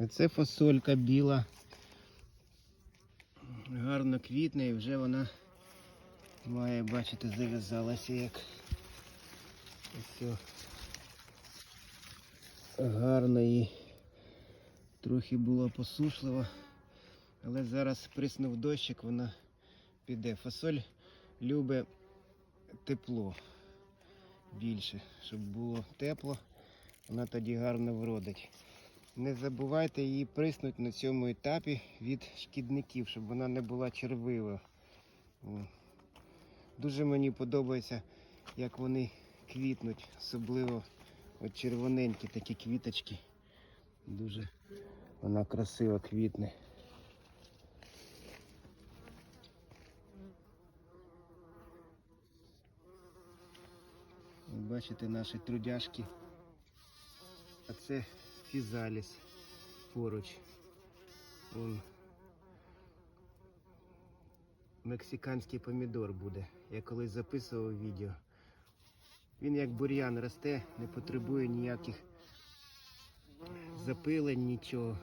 Оце фасолька біла. Гарно квітне і вже вона має, бачите, зав'язалася як. Ось. Гарно і трохи було посушливо. Але зараз приснув дощик, вона піде. Фасоль любить тепло більше, щоб було тепло, вона тоді гарно вродить. Не забувайте її приснути на цьому етапі від шкідників, щоб вона не була червива. Дуже мені подобається, як вони квітнуть, особливо от червоненькі такі квіточки. Дуже вона красиво квітне. Бачите наші трудяшки. А це фізаліс поруч. Вон мексиканський помідор буде. Я колись записував відео. Він як бур'ян росте, не потребує ніяких запилень, нічого.